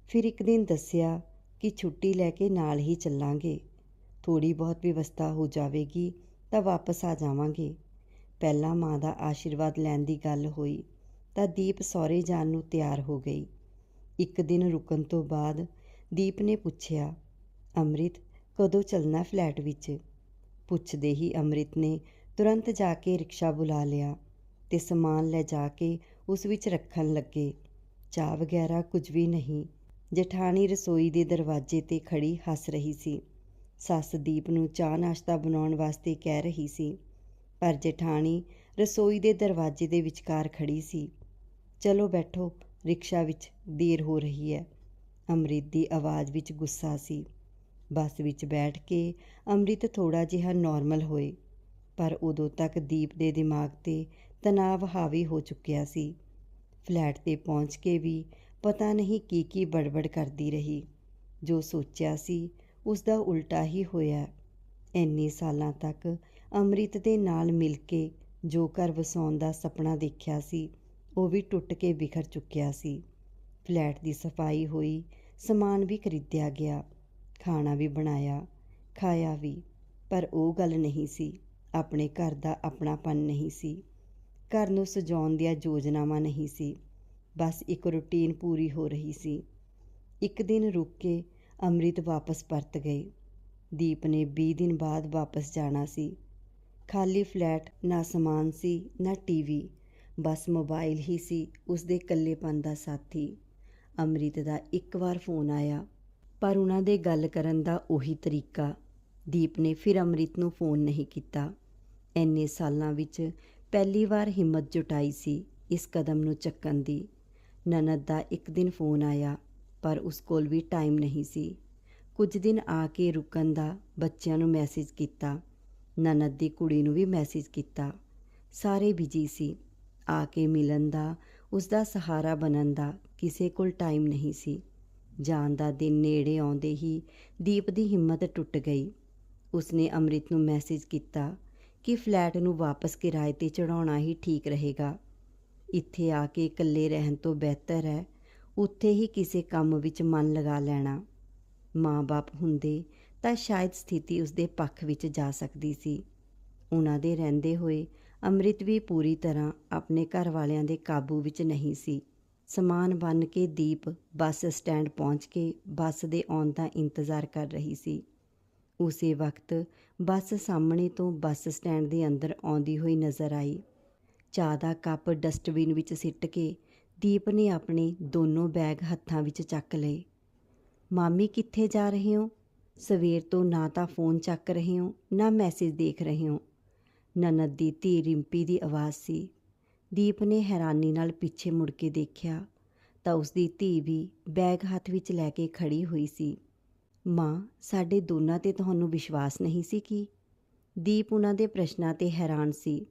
ਫਿਰ ਇੱਕ ਦਿਨ ਦੱਸਿਆ ਕਿ ਛੁੱਟੀ ਲੈ ਕੇ ਨਾਲ ਹੀ ਚੱਲਾਂਗੇ। ਥੋੜੀ ਬਹੁਤ ਵਿਵਸਥਾ ਹੋ ਜਾਵੇਗੀ ਤਾਂ ਵਾਪਸ ਆ ਜਾਵਾਂਗੇ। ਪਹਿਲਾਂ ਮਾਂ ਦਾ ਆਸ਼ੀਰਵਾਦ ਲੈਣ ਦੀ ਗੱਲ ਹੋਈ ਤਾਂ ਦੀਪ ਸਹੁਰੇ ਜਾਣ ਨੂੰ ਤਿਆਰ ਹੋ ਗਈ। ਇੱਕ ਦਿਨ ਰੁਕਣ ਤੋਂ ਬਾਅਦ ਦੀਪ ਨੇ ਪੁੱਛਿਆ, ਅੰਮ੍ਰਿਤ, ਕਦੋਂ ਚੱਲਣਾ ਫਲੈਟ ਵਿੱਚ? ਪੁੱਛਦੇ ਹੀ ਅੰਮ੍ਰਿਤ ਨੇ ਤੁਰੰਤ ਜਾ ਕੇ ਰਿਕਸ਼ਾ ਬੁਲਾ ਲਿਆ ਤੇ ਸਮਾਨ ਲੈ ਜਾ ਕੇ ਉਸ ਵਿੱਚ ਰੱਖਣ ਲੱਗੇ। ਚਾਹ ਵਗੈਰਾ ਕੁਝ ਵੀ ਨਹੀਂ, ਜਠਾਣੀ ਰਸੋਈ ਦੇ ਦਰਵਾਜ਼ੇ ਤੇ ਖੜੀ ਹੱਸ ਰਹੀ ਸੀ। ਸੱਸ ਦੀਪ ਨੂੰ ਚਾਹ ਨਾਸ਼ਤਾ ਬਣਾਉਣ ਵਾਸਤੇ ਕਹਿ ਰਹੀ ਸੀ, ਪਰ ਜਠਾਣੀ ਰਸੋਈ ਦੇ ਦਰਵਾਜ਼ੇ ਦੇ ਵਿਚਕਾਰ ਖੜੀ ਸੀ। ਚਲੋ ਬੈਠੋ ਰਿਕਸ਼ਾ ਵਿੱਚ ਦੇਰ ਹੋ ਰਹੀ ਹੈ। ਅੰਮ੍ਰਿਤ ਦੀ ਆਵਾਜ਼ ਵਿੱਚ ਗੁੱਸਾ ਸੀ। ਬੱਸ ਵਿੱਚ ਬੈਠ ਕੇ ਅੰਮ੍ਰਿਤ ਥੋੜਾ ਜਿਹਾ ਨਾਰਮਲ ਹੋਏ, ਪਰ ਉਦੋਂ ਤੱਕ ਦੀਪ ਦੇ ਦਿਮਾਗ ਤੇ ਤਣਾਅ ਹਾਵੀ ਹੋ ਚੁੱਕਿਆ ਸੀ। ਫਲੈਟ ਤੇ ਪਹੁੰਚ ਕੇ ਵੀ ਪਤਾ ਨਹੀਂ ਕੀ ਕੀ ਬੜਬੜ ਕਰਦੀ ਰਹੀ। ਜੋ ਸੋਚਿਆ ਸੀ ਉਸ ਦਾ ਉਲਟਾ ਹੀ ਹੋਇਆ। ਇੰਨੇ ਸਾਲਾਂ ਤੱਕ ਅੰਮ੍ਰਿਤ ਦੇ ਨਾਲ ਮਿਲ ਕੇ ਜੋ ਘਰ ਵਸਾਉਣ ਦਾ ਸੁਪਨਾ ਦੇਖਿਆ ਸੀ ਉਹ ਵੀ ਟੁੱਟ ਕੇ ਬਿਖਰ ਚੁੱਕਿਆ ਸੀ। ਫਲੈਟ ਦੀ ਸਫ਼ਾਈ ਹੋਈ, ਸਮਾਨ ਵੀ ਖਰੀਦਿਆ ਗਿਆ, ਖਾਣਾ ਵੀ ਬਣਾਇਆ, ਖਾਇਆ ਵੀ, ਪਰ ਉਹ ਗੱਲ ਨਹੀਂ ਸੀ। ਆਪਣੇ ਘਰ ਦਾ ਆਪਣਾਪਨ ਨਹੀਂ ਸੀ। ਘਰ ਨੂੰ ਸਜਾਉਣ ਦੀਆਂ ਯੋਜਨਾਵਾਂ ਨਹੀਂ ਸੀ। ਬਸ ਇੱਕ ਰੁਟੀਨ ਪੂਰੀ ਹੋ ਰਹੀ ਸੀ। ਇੱਕ ਦਿਨ ਰੁਕ ਕੇ ਅੰਮ੍ਰਿਤ ਵਾਪਸ ਪਰਤ ਗਏ। ਦੀਪ ਨੇ 20 ਦਿਨ ਬਾਅਦ ਵਾਪਸ ਜਾਣਾ ਸੀ। ਖਾਲੀ ਫਲੈਟ, ਨਾ ਸਮਾਨ ਸੀ, ਨਾ ਟੀਵੀ ਬਸ ਮੋਬਾਈਲ ਹੀ ਸੀ ਉਸ ਦੇ ਇਕੱਲੇਪਨ ਦਾ ਸਾਥੀ। ਅੰਮ੍ਰਿਤ ਦਾ ਇੱਕ ਵਾਰ ਫੋਨ ਆਇਆ, ਪਰ ਉਹਨਾਂ ਦੇ ਗੱਲ ਕਰਨ ਦਾ ਉਹੀ ਤਰੀਕਾ। ਦੀਪ ਨੇ ਫਿਰ ਅੰਮ੍ਰਿਤ ਨੂੰ ਫੋਨ ਨਹੀਂ ਕੀਤਾ। ਇੰਨੇ ਸਾਲਾਂ ਵਿੱਚ ਪਹਿਲੀ ਵਾਰ ਹਿੰਮਤ ਜੁਟਾਈ ਸੀ ਇਸ ਕਦਮ ਨੂੰ ਚੱਕਣ ਦੀ। ਨਨਦ ਦਾ ਇੱਕ ਦਿਨ ਫੋਨ ਆਇਆ, ਪਰ ਉਸ ਕੋਲ ਵੀ ਟਾਈਮ ਨਹੀਂ ਸੀ। ਕੁਝ ਦਿਨ ਆ ਕੇ ਰੁਕਣ ਦਾ ਬੱਚਿਆਂ ਨੂੰ ਮੈਸੇਜ ਕੀਤਾ। ਨਨਦ ਦੀ ਕੁੜੀ ਨੂੰ ਵੀ ਮੈਸੇਜ ਕੀਤਾ। ਸਾਰੇ ਬਿਜ਼ੀ ਸੀ। ਆ ਕੇ ਮਿਲਣ ਦਾ ਉਸ ਦਾ ਸਹਾਰਾ ਬਣਨ ਦਾ ਕਿਸੇ ਕੋਲ ਟਾਈਮ ਨਹੀਂ ਸੀ। ਜਾਣ ਦਾ ਦਿਨ ਨੇੜੇ ਆਉਂਦੇ ਹੀ ਦੀਪ ਦੀ ਹਿੰਮਤ ਟੁੱਟ ਗਈ। ਉਸਨੇ ਅੰਮ੍ਰਿਤ ਨੂੰ ਮੈਸੇਜ ਕੀਤਾ ਕਿ ਫਲੈਟ ਨੂੰ ਵਾਪਸ ਕਿਰਾਏ ਤੇ ਚੜਾਉਣਾ ਹੀ ਠੀਕ ਰਹੇਗਾ। ਇੱਥੇ ਆ ਕੇ ਇਕੱਲੇ ਰਹਿਣ ਤੋਂ ਬਿਹਤਰ ਹੈ। ਉੱਥੇ ਹੀ ਕਿਸੇ ਕੰਮ ਵਿੱਚ ਮਨ ਲਗਾ ਲੈਣਾ। ਮਾਂ-ਬਾਪ ਹੁੰਦੇ ਤਾਂ ਸ਼ਾਇਦ ਸਥਿਤੀ ਉਸਦੇ ਪੱਖ ਵਿੱਚ ਜਾ ਸਕਦੀ ਸੀ। ਉਹਨਾਂ ਦੇ ਰਹਿੰਦੇ ਹੋਏ ਅੰਮ੍ਰਿਤ ਵੀ ਪੂਰੀ ਤਰ੍ਹਾਂ ਆਪਣੇ ਘਰ ਵਾਲਿਆਂ ਦੇ ਕਾਬੂ ਵਿੱਚ ਨਹੀਂ ਸੀ। ਸਮਾਨ ਬੰਨ ਕੇ ਦੀਪ ਬੱਸ ਸਟੈਂਡ ਪਹੁੰਚ ਕੇ ਬੱਸ ਦੇ ਆਉਣ ਦਾ ਇੰਤਜ਼ਾਰ ਕਰ ਰਹੀ ਸੀ। ਉਸੇ ਵਕਤ ਬੱਸ ਸਾਹਮਣੇ ਤੋਂ ਬੱਸ ਸਟੈਂਡ ਦੇ ਅੰਦਰ ਆਉਂਦੀ ਹੋਈ ਨਜ਼ਰ ਆਈ। ਚਾਹ ਦਾ ਕੱਪ ਡਸਟਬਿਨ ਵਿੱਚ ਸਿੱਟ ਕੇ ਦੀਪ ਨੇ ਆਪਣੇ ਦੋਨੋਂ ਬੈਗ ਹੱਥਾਂ ਵਿੱਚ ਚੱਕ ਲਏ। ਮਾਮੀ, ਕਿੱਥੇ ਜਾ ਰਹੇ ਹੋ? ਸਵੇਰ ਤੋਂ ਨਾ ਤਾਂ ਫੋਨ ਚੱਕ ਰਹੇ ਹੋ, ਨਾ ਮੈਸੇਜ ਦੇਖ ਰਹੇ ਹੋ। ਨਨਦ ਦੀ ਧੀ ਰਿੰਪੀ ਦੀ ਆਵਾਜ਼ ਸੀ। ਦੀਪ ਨੇ ਹੈਰਾਨੀ ਨਾਲ ਪਿੱਛੇ ਮੁੜ ਕੇ ਦੇਖਿਆ ਤਾਂ ਉਸ ਦੀ ਧੀ ਵੀ ਬੈਗ ਹੱਥ ਵਿੱਚ ਲੈ ਕੇ ਖੜੀ ਹੋਈ ਸੀ। ਮਾਂ, ਸਾਡੇ ਦੋਨਾਂ ਤੇ ਤੁਹਾਨੂੰ ਵਿਸ਼ਵਾਸ ਨਹੀਂ ਸੀ ਕੀ? ਦੀਪ ਉਹਨਾਂ ਦੇ ਪ੍ਰਸ਼ਨਾਂ ਤੇ ਹੈਰਾਨ ਸੀ,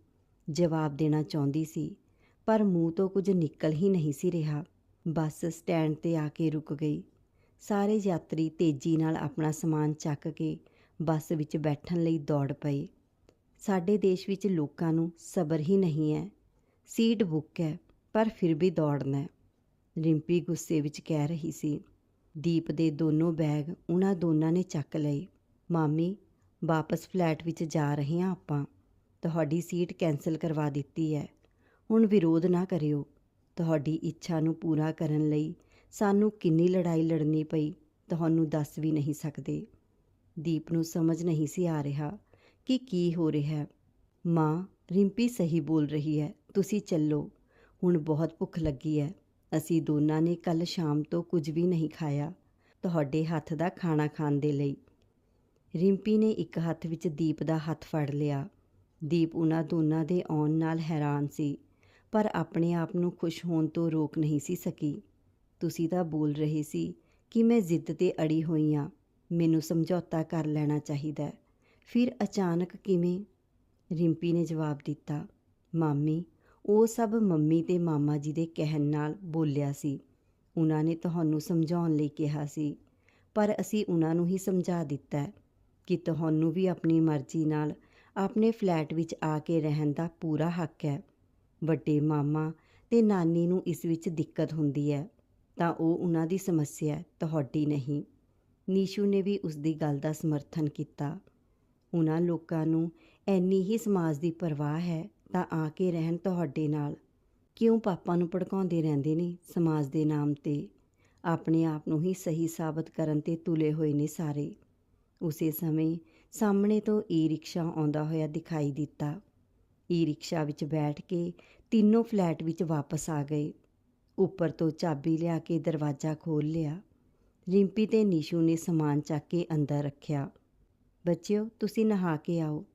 ਜਵਾਬ ਦੇਣਾ ਚਾਹੁੰਦੀ ਸੀ, ਪਰ ਮੂੰਹ ਤੋਂ ਕੁਝ ਨਿਕਲ ਹੀ ਨਹੀਂ ਸੀ ਰਿਹਾ। ਬੱਸ ਸਟੈਂਡ ਤੇ ਆ ਕੇ ਰੁਕ ਗਈ। ਸਾਰੇ ਯਾਤਰੀ ਤੇਜ਼ੀ ਨਾਲ ਆਪਣਾ ਸਮਾਨ ਚੱਕ ਕੇ ਬੱਸ ਵਿੱਚ ਬੈਠਣ ਲਈ ਦੌੜ ਪਏ। ਸਾਡੇ ਦੇਸ਼ ਵਿੱਚ ਲੋਕਾਂ ਨੂੰ ਸਬਰ ਹੀ ਨਹੀਂ ਹੈ। ਸੀਟ ਬੁੱਕ ਹੈ, ਪਰ ਫਿਰ ਵੀ ਦੌੜਨਾ ਰਿੰਪੀ ਗੁੱਸੇ ਵਿੱਚ ਕਹਿ ਰਹੀ ਸੀ, ਦੀਪ ਦੇ ਦੋਨੋਂ ਬੈਗ ਉਹਨਾਂ ਦੋਨਾਂ ਨੇ ਚੱਕ ਲਏ। ਮਾਮੀ, ਵਾਪਸ ਫਲੈਟ ਵਿੱਚ ਜਾ ਰਹੇ ਹਾਂ ਆਪਾਂ। ਤੁਹਾਡੀ ਸੀਟ ਕੈਂਸਲ ਕਰਵਾ ਦਿੱਤੀ ਹੈ। ਹੁਣ ਵਿਰੋਧ ਨਾ ਕਰਿਓ। ਤੁਹਾਡੀ ਇੱਛਾ ਨੂੰ ਪੂਰਾ ਕਰਨ ਲਈ ਸਾਨੂੰ ਕਿੰਨੀ ਲੜਾਈ ਲੜਨੀ ਪਈ, ਤੁਹਾਨੂੰ ਦੱਸ ਵੀ ਨਹੀਂ ਸਕਦੇ। ਦੀਪ ਨੂੰ ਸਮਝ ਨਹੀਂ ਸੀ ਆ ਰਿਹਾ। ਕਿ, ਕੀ ਹੋ ਰਿਹਾ ਹੈ? ਮਾਂ ਰਿੰਪੀ ਸਹੀ ਬੋਲ ਰਹੀ ਹੈ, ਤੁਸੀਂ ਚੱਲੋ, ਹੁਣ ਬਹੁਤ ਭੁੱਖ ਲੱਗੀ ਹੈ। ਅਸੀਂ ਦੋਨਾਂ ਨੇ ਕੱਲ ਸ਼ਾਮ ਤੋਂ ਕੁਝ ਵੀ ਨਹੀਂ ਖਾਇਆ, ਤੁਹਾਡੇ ਹੱਥ ਦਾ ਖਾਣਾ ਖਾਣ ਦੇ ਲਈ। ਰਿੰਪੀ ਨੇ ਇੱਕ ਹੱਥ ਵਿੱਚ ਦੀਪ ਦਾ ਹੱਥ ਫੜ ਲਿਆ। ਦੀਪ ਉਹਨਾਂ ਦੋਨਾਂ ਦੇ ਆਉਣ ਨਾਲ ਹੈਰਾਨ ਸੀ, ਪਰ ਆਪਣੇ ਆਪ ਨੂੰ ਖੁਸ਼ ਹੋਣ ਤੋਂ ਰੋਕ ਨਹੀਂ ਸੀ ਸਕੀ। ਤੁਸੀਂ ਤਾਂ ਬੋਲ ਰਹੇ ਸੀ ਕਿ ਮੈਂ ਜ਼ਿੱਦ ਤੇ ਅੜੀ ਹੋਈ ਹਾਂ, ਮੈਨੂੰ ਸਮਝੌਤਾ ਕਰ ਲੈਣਾ ਚਾਹੀਦਾ ਫਿਰ ਅਚਾਨਕ ਕਿਵੇਂ? ਰਿੰਪੀ ਨੇ ਜਵਾਬ ਦਿੱਤਾ, ਮਾਮੀ, ਉਹ ਸਭ ਮੰਮੀ ਤੇ ਮਾਮਾ ਜੀ ਦੇ ਕਹਿਣ ਨਾਲ ਬੋਲਿਆ ਸੀ। ਉਹਨਾਂ ਨੇ ਤੁਹਾਨੂੰ ਸਮਝਾਉਣ ਲਈ ਕਿਹਾ ਸੀ, ਪਰ ਅਸੀਂ ਉਹਨਾਂ ਨੂੰ ਹੀ ਸਮਝਾ ਦਿੱਤਾ ਕਿ ਤੁਹਾਨੂੰ ਵੀ ਆਪਣੀ ਮਰਜ਼ੀ ਨਾਲ ਆਪਣੇ ਫਲੈਟ ਵਿੱਚ ਆ ਕੇ ਰਹਿਣ ਦਾ ਪੂਰਾ ਹੱਕ ਹੈ। ਵੱਡੇ ਮਾਮਾ ਤੇ ਨਾਨੀ ਨੂੰ ਇਸ ਵਿੱਚ ਦਿੱਕਤ ਹੁੰਦੀ ਹੈ, ਤਾਂ ਉਹ ਉਹਨਾਂ ਦੀ ਸਮੱਸਿਆ ਤੁਹਾਡੀ ਨਹੀਂ। ਨੀਸ਼ੂ ਨੇ ਵੀ ਉਸ ਦੀ ਗੱਲ ਦਾ ਸਮਰਥਨ ਕੀਤਾ। ਉਹਨਾਂ ਲੋਕਾਂ ਨੂੰ ਐਨੀ ਹੀ ਸਮਾਜ ਦੀ ਪਰਵਾਹ ਹੈ ਤਾਂ ਆ ਕੇ ਰਹਿਣ ਤੁਹਾਡੇ ਨਾਲ। ਕਿਉਂ ਪਾਪਾ ਨੂੰ ਭੜਕਾਉਂਦੇ ਰਹਿੰਦੇ ਨੇ ਸਮਾਜ ਦੇ ਨਾਮ ਤੇ? ਆਪਣੇ ਆਪ ਨੂੰ ਹੀ ਸਹੀ ਸਾਬਤ ਕਰਨ ਤੇ ਤੁਲੇ ਹੋਏ ਨੇ ਸਾਰੇ। ਉਸੇ ਸਮੇਂ ਸਾਹਮਣੇ ਤੋਂ ਈ ਰਿਕਸ਼ਾ ਆਉਂਦਾ ਹੋਇਆ ਦਿਖਾਈ ਦਿੱਤਾ। ਈ ਰਿਕਸ਼ਾ ਵਿੱਚ ਬੈਠ ਕੇ ਤਿੰਨੋਂ ਫਲੈਟ ਵਿੱਚ ਵਾਪਸ ਆ ਗਏ। ਉੱਪਰ ਤੋਂ ਚਾਬੀ ਲਿਆ ਕੇ ਦਰਵਾਜ਼ਾ ਖੋਲ੍ਹ ਲਿਆ। ਰਿੰਪੀ ਤੇ ਨਿਸ਼ੂ ਨੇ ਸਮਾਨ ਚੱਕ ਕੇ ਅੰਦਰ ਰੱਖਿਆ। ਬੱਚਿਓ, ਤੁਸੀਂ ਨਹਾ ਕੇ ਆਓ।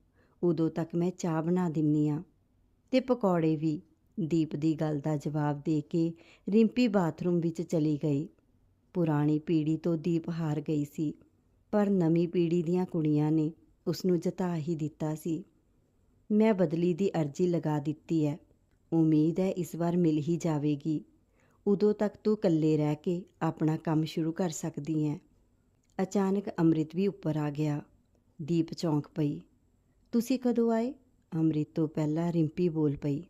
ਉਦੋਂ ਤੱਕ ਮੈਂ ਚਾਹ ਬਣਾ ਦਿੰਨੀ ਆ। ਤੇ ਪਕੌੜੇ ਵੀ। ਦੀਪ ਦੀ ਗੱਲ ਦਾ ਜਵਾਬ ਦੇ ਕੇ ਰਿੰਪੀ ਬਾਥਰੂਮ ਵਿੱਚ ਚਲੀ ਗਈ। ਪੁਰਾਣੀ ਪੀੜ੍ਹੀ ਤੋਂ ਦੀਪ ਹਾਰ ਗਈ ਸੀ, ਪਰ ਨਵੀਂ ਪੀੜ੍ਹੀ ਦੀਆਂ ਕੁੜੀਆਂ ਨੇ ਉਸ ਨੂੰ ਜਿਤਾ ਹੀ ਦਿੱਤਾ ਸੀ। ਮੈਂ ਬਦਲੀ ਦੀ ਅਰਜ਼ੀ ਲਗਾ ਦਿੱਤੀ ਹੈ ਉਮੀਦ ਹੈ ਇਸ ਵਾਰ ਮਿਲ ਹੀ ਜਾਵੇਗੀ। ਉਦੋਂ ਤੱਕ ਤੂੰ ਇਕੱਲੇ ਰਹਿ ਕੇ ਆਪਣਾ ਕੰਮ ਸ਼ੁਰੂ ਕਰ ਸਕਦੀ ਹੈ ਅਚਾਨਕ ਅੰਮ੍ਰਿਤ ਵੀ ਉੱਪਰ ਆ ਗਿਆ। ਦੀਪ ਚੌਂਕ ਪਈ। ਤੁਸੀਂ ਕਦੋਂ ਆਏ? ਅੰਮ੍ਰਿਤ ਤੋਂ ਪਹਿਲਾਂ ਰਿੰਪੀ ਬੋਲ ਪਈ।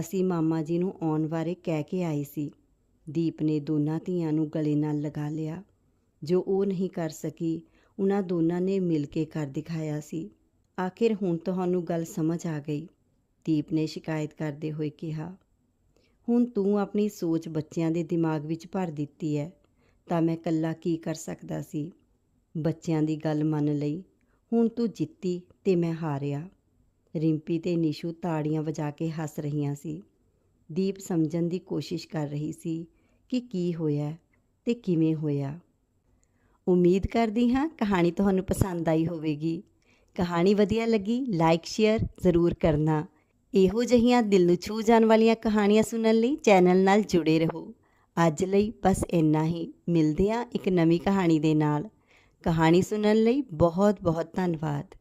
ਅਸੀਂ ਮਾਮਾ ਜੀ ਨੂੰ ਆਉਣ ਬਾਰੇ ਕਹਿ ਕੇ ਆਏ ਸੀ। ਦੀਪ ਨੇ ਦੋਨਾਂ ਧੀਆਂ ਨੂੰ ਗਲੇ ਨਾਲ ਲਗਾ ਲਿਆ। ਜੋ ਉਹ ਨਹੀਂ ਕਰ ਸਕੀ, ਉਹਨਾਂ ਦੋਨਾਂ ਨੇ ਮਿਲ ਕੇ ਕਰ ਦਿਖਾਇਆ ਸੀ। ਆਖਿਰ ਹੁਣ ਤੁਹਾਨੂੰ ਗੱਲ ਸਮਝ ਆ ਗਈ, ਦੀਪ ਨੇ ਸ਼ਿਕਾਇਤ ਕਰਦੇ ਹੋਏ ਕਿਹਾ। ਹੁਣ ਤੂੰ ਆਪਣੀ ਸੋਚ ਬੱਚਿਆਂ ਦੇ ਦਿਮਾਗ ਵਿੱਚ ਭਰ ਦਿੱਤੀ ਹੈ ਤਾਂ ਮੈਂ ਇਕੱਲਾ ਕੀ ਕਰ ਸਕਦਾ ਸੀ? ਬੱਚਿਆਂ ਦੀ ਗੱਲ ਮੰਨ ਲਈ। ਹੁਣ ਤੂੰ ਜਿੱਤੀ ਤੇ ਮੈਂ ਹਾਰਿਆ। ਰਿੰਪੀ ਤੇ ਨਿਸ਼ੂ ਤਾੜੀਆਂ ਵਜਾ ਕੇ ਹੱਸ ਰਹੀਆਂ ਸੀ। ਦੀਪ ਸਮਝਣ ਦੀ ਕੋਸ਼ਿਸ਼ ਕਰ ਰਹੀ ਸੀ ਕਿ ਕੀ ਹੋਇਆ ਤੇ ਕਿਵੇਂ ਹੋਇਆ। ਉਮੀਦ ਕਰਦੀ ਹਾਂ ਕਹਾਣੀ ਤੁਹਾਨੂੰ ਪਸੰਦ ਆਈ ਹੋਵੇਗੀ। ਕਹਾਣੀ ਵਧੀਆ ਲੱਗੀ ਲਾਈਕ ਸ਼ੇਅਰ ਜ਼ਰੂਰ ਕਰਨਾ। ਇਹੋ ਜਿਹੀਆਂ ਦਿਲ ਨੂੰ ਛੂ ਜਾਣ ਵਾਲੀਆਂ ਕਹਾਣੀਆਂ ਸੁਣਨ ਲਈ ਚੈਨਲ ਨਾਲ ਜੁੜੇ ਰਹੋ। ਅੱਜ ਲਈ ਬਸ ਇੰਨਾ ਹੀ। ਮਿਲਦੇ ਹਾਂ ਇੱਕ ਨਵੀਂ ਕਹਾਣੀ ਦੇ ਨਾਲ। ਕਹਾਣੀ ਸੁਣਨ ਲਈ ਬਹੁਤ ਬਹੁਤ ਧੰਨਵਾਦ।